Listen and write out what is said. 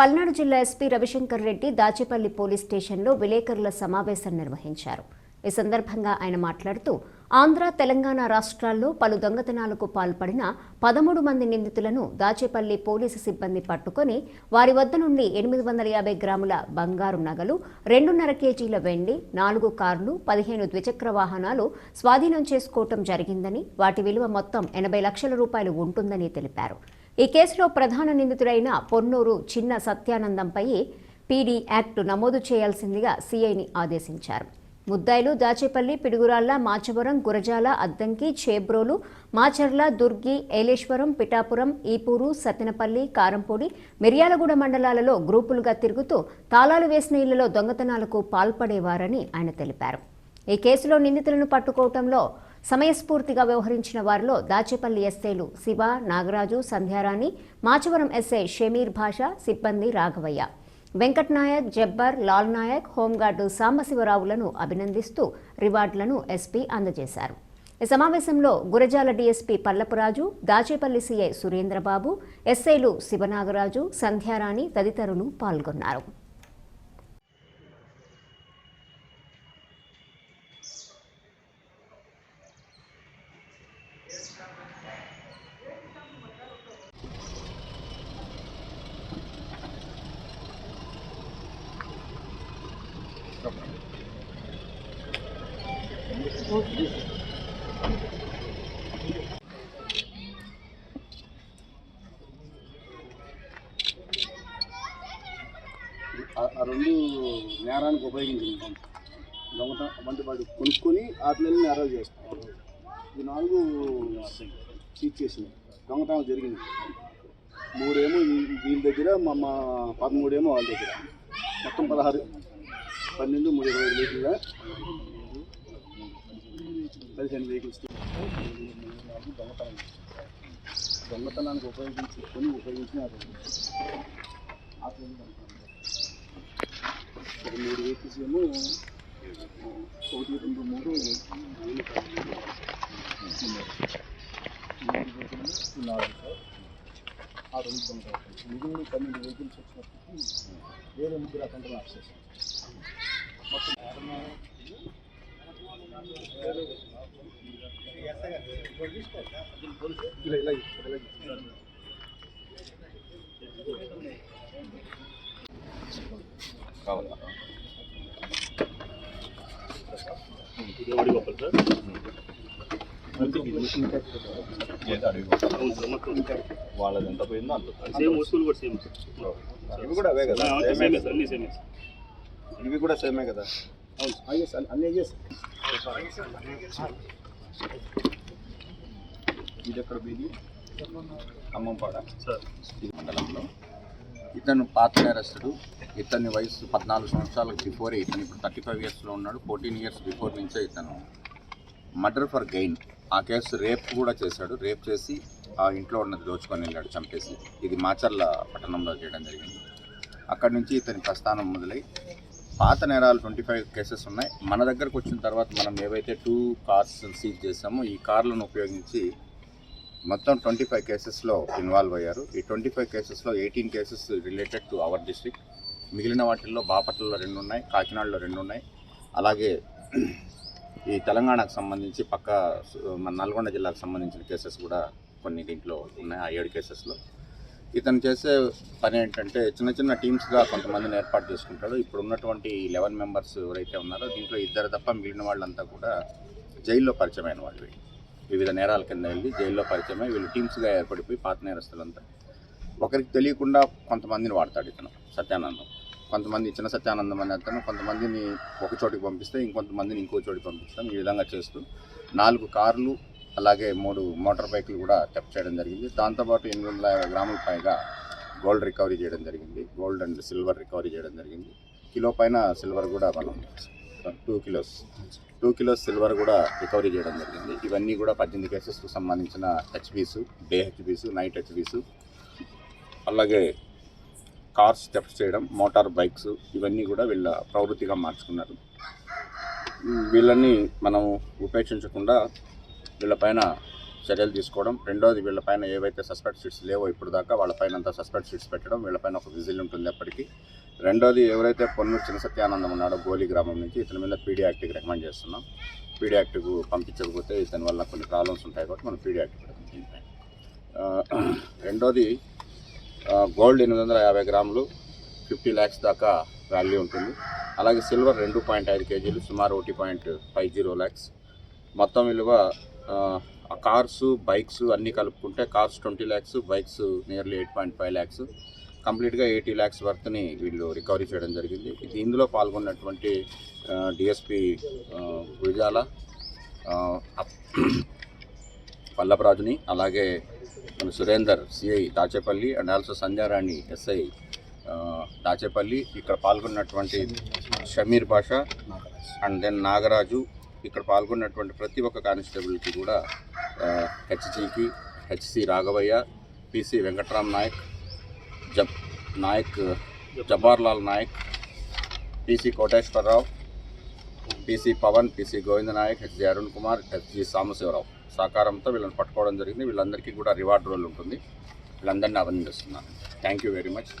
పల్నాడు జిల్లా SP Ravishankar Reddy Dachepalli police స్టేషన్లో విలేకరుల సమావేశం నిర్వహించారు. ఈ సందర్భంగా ఆయన మాట్లాడుతూ ఆంధ్ర తెలంగాణ రాష్ట్రాల్లో పలు దొంగతనాలకు పాల్పడిన పదమూడు మంది నిందితులను దాచేపల్లి పోలీసు సిబ్బంది పట్టుకొని వారి వద్ద నుండి ఎనిమిది వందల యాభై గ్రాముల బంగారు నగలు రెండున్నర కేజీల వెండి నాలుగు కార్లు పదిహేను ద్విచక్ర వాహనాలు స్వాధీనం చేసుకోవటం జరిగిందని వాటి విలువ మొత్తం ఎనభై లక్షల రూపాయలు ఉంటుందని తెలిపారు. ఈ కేసులో ప్రధాన నిందితుడైన పొన్నూరు చిన్న సత్యానందంపై పీడీ యాక్ట్ నమోదు చేయాల్సిందిగా సీఐని ఆదేశించారు. ముద్దాయిలు దాచేపల్లి పిడుగురాళ్ళ మాచవరం గురజాల అద్దంకి చేబ్రోలు మాచర్ల దుర్గి ఏలేశ్వరం పిఠాపురం ఈపూరు సత్తెనపల్లి కారంపూడి మిర్యాలగూడ మండలాలలో గ్రూపులుగా తిరుగుతూ తాళాలు వేసిన ఇళ్ళలో దొంగతనాలకు పాల్పడేవారని ఆయన తెలిపారు. ఈ కేసులో నిందితులను పట్టుకోవటంలో సమయస్ఫూర్తిగా వ్యవహరించిన వారిలో దాచేపల్లి ఎస్ఐలు శివ నాగరాజు సంధ్యారాణి మాచవరం ఎస్ఐ షమీర్ భాష సిబ్బంది రాఘవయ్య. వెంకట్ నాయక్ జబ్బర్ లాల్ నాయక్ హోంగార్డు సాంబశివరావులను అభినందిస్తూ రివార్డులను ఎస్పీ అందజేశారు. ఈ సమావేశంలో గురజాల డీఎస్పీ పల్లపురాజు దాచేపల్లి సీఐ సురేంద్రబాబు ఎస్ఐలు శివనాగరాజు సంధ్యారాణి తదితరులు పాల్గొన్నారు. ఆ- రెండు నేరానికి ఉపయోగించింది దొంగత వంటి వాడు కొనుక్కొని వాటిని నేరాలు చేస్తాం ఈ నాలుగు సీజ్ చేసింది దొంగతనం జరిగింది. మూడేమో వీళ్ళ దగ్గర మా పదమూడేమో వాళ్ళ దగ్గర. మొత్తం పదహారు పన్నెండు మూడు ఇరవై ఐదు వెహికల్ పదిహేను వెహికల్స్ దొంగతనం దొంగతనానికి ఉపయోగించి కొని ఉపయోగించిన ఆ ఒక మూడు వెహికల్స్ ఏమో ఒకటి రెండు మూడు నాలుగు. ఆ రెండు దొంగతనం. మిగిలిన పన్నెండు వెహికల్స్ వచ్చినప్పటికీ వేరే ముగ్గురు అక్కడ ఆఫ్ చేశాం కావాలా వాళ్ళది ఎంత పోయిందో అంత సేమ్ వస్తువులు కూడా సేమ్ ఇవి కూడా అవే కదా? సేమే సార్ అన్ని సేమే ఇవి కూడా సేమే కదా. అయ్యేసి అన్నీ ఇది ఎక్కడ వీధి ఖమ్మంపాడ సార్. ఈ మండలంలో. ఇతను పాత నేరస్తుడు. ఇతని వయసు పద్నాలుగు సంవత్సరాలకు బిఫోరే ఇతను ఇప్పుడు థర్టీ ఫైవ్ ఇయర్స్లో ఉన్నాడు. ఫోర్టీన్ ఇయర్స్ బిఫోర్ నుంచే ఇతను. మర్డర్ ఫర్ గెయిన్ ఆ కేసు రేప్ కూడా చేశాడు. రేప్ చేసి ఆ ఇంట్లో ఉన్నది దోచుకొని వెళ్ళాడు చంపేసి. ఇది మాచర్ల పట్టణంలో చేయడం జరిగింది. అక్కడి నుంచి ఇతని ప్రస్థానం మొదలై పాత నేరాలు ట్వంటీ ఫైవ్ కేసెస్ ఉన్నాయి. మన దగ్గరకు వచ్చిన తర్వాత మనం ఏవైతే టూ కార్స్ సీజ్ చేసామో ఈ కార్లను ఉపయోగించి మొత్తం ట్వంటీ ఫైవ్ కేసెస్లో ఇన్వాల్వ్ అయ్యారు. ఈ ట్వంటీ ఫైవ్ కేసెస్లో eighteen cases related to our district మిగిలిన వాటిల్లో బాపట్లలో రెండు ఉన్నాయి కాకినాడలో రెండు ఉన్నాయి. అలాగే ఈ తెలంగాణకు సంబంధించి పక్క మన నల్గొండ జిల్లాకు సంబంధించిన కేసెస్ కూడా కొన్ని దీంట్లో ఉన్నాయి ఆ ఏడు కేసెస్లో. ఇతను చేసే పని ఏంటంటే చిన్న చిన్న టీమ్స్గా కొంతమందిని ఏర్పాటు చేసుకుంటాడు. ఇప్పుడు ఉన్నటువంటి లెవెన్ మెంబర్స్ ఎవరైతే ఉన్నారో దీంట్లో ఇద్దరు తప్ప మిగిలిన వాళ్ళంతా కూడా జైల్లో పరిచయమైన వాళ్ళు. వివిధ నేరాల కింద వెళ్ళి జైల్లో పరిచయమై వీళ్ళు టీమ్స్గా ఏర్పడిపోయి పాత నేరస్తులంతా. ఒకరికి తెలియకుండా కొంతమందిని వాడతాడు ఇతను సత్యానందం. కొంతమంది చిన్న సత్యానందం అని అతను కొంతమందిని ఒక చోటికి పంపిస్తే ఇంకొంతమందిని ఇంకో చోటికి పంపిస్తాం. ఈ విధంగా చేస్తూ నాలుగు కార్లు అలాగే మూడు మోటార్ బైకులు కూడా జప్తు చేయడం జరిగింది. దాంతోపాటు ఎనిమిది వందల యాభై గ్రాముల పైగా గోల్డ్ రికవరీ చేయడం జరిగింది. గోల్డ్ అండ్ సిల్వర్ రికవరీ చేయడం జరిగింది. కిలో పైన సిల్వర్ కూడా మనం two kilos two kilos silver కూడా రికవరీ చేయడం జరిగింది. ఇవన్నీ కూడా పద్దెనిమిది కేసెస్కు సంబంధించిన హెచ్బీస్ డే హెచ్బీస్ నైట్ హెచ్బీస్ అలాగే కార్స్ జప్తు చేయడం మోటార్ బైక్స్ ఇవన్నీ కూడా వీళ్ళ ప్రవృత్తిగా మార్చుకున్నారు. వీళ్ళని మనం ఉపేక్షించకుండా వీళ్ళపైన చర్యలు తీసుకోవడం. రెండోది వీళ్ళపైన ఏవైతే సస్పెక్ట్ షీట్స్ లేవో ఇప్పుడు దాకా వాళ్ళపైన అంతా సస్పెక్ట్ షీట్స్ పెట్టడం వీళ్ళపైన ఒక విజిల్ ఉంటుంది ఎప్పటికీ రెండోది ఎవరైతే పొన్నూరు చిన్న సత్యానందం ఉన్నాడో గోలి గ్రామం నుంచి ఇతని మీద పీడీ యాక్ట్కి రికమెండ్ చేస్తున్నాం. పీడీ యాక్ట్కు పంపించకపోతే ఇతని వల్ల కొన్ని ప్రాబ్లమ్స్ ఉంటాయి కాబట్టి మనం పీడీ యాక్ట్ పెడతాం దీనిపైన రెండోది గోల్డ్ ఎనిమిది వందల యాభై గ్రాములు ఫిఫ్టీ ల్యాక్స్ దాకా వాల్యూ ఉంటుంది. అలాగే సిల్వర్ రెండు పాయింట్ ఐదు కేజీలు సుమారు ఒకటి పాయింట్ ఫైవ్ జీరో ల్యాక్స్. మొత్తం విలువ కార్స్ బైక్స్ అన్నీ కలుపుకుంటే cars twenty lakhs bikes nearly eight point five lakhs. కంప్లీట్గా ఎయిటీ ల్యాక్స్ వర్త్ని వీళ్ళు రికవరీ చేయడం జరిగింది. ఇందులో పాల్గొన్నటువంటి డిఎస్పి గురిజాల ఆ, పల్లపరాజుని అలాగే మన Surender CI Dachepalli and also Sandhyarani SI Dachepalli. ఇక్కడ పాల్గొన్నటువంటి షమీర్ బాషా అండ్ దెన్ నాగరాజు ఇక్కడ పాల్గొన్నటువంటి ప్రతి ఒక్క కానిస్టేబుల్కి కూడా హెచ్జీకి HC Raghavaiah PC Venkatram Naik Jab Naik Jabbarlal Naik PC Koteswararao PC Pavan PC Govinda Naik HG Arun Kumar HG Sambasivarao. సహకారంతో వీళ్ళని పట్టుకోవడం జరిగింది. వీళ్ళందరికీ కూడా రివార్డ్ రోల్ ఉంటుంది. వీళ్ళందరినీ అభినందిస్తున్నాను. Thank you very much.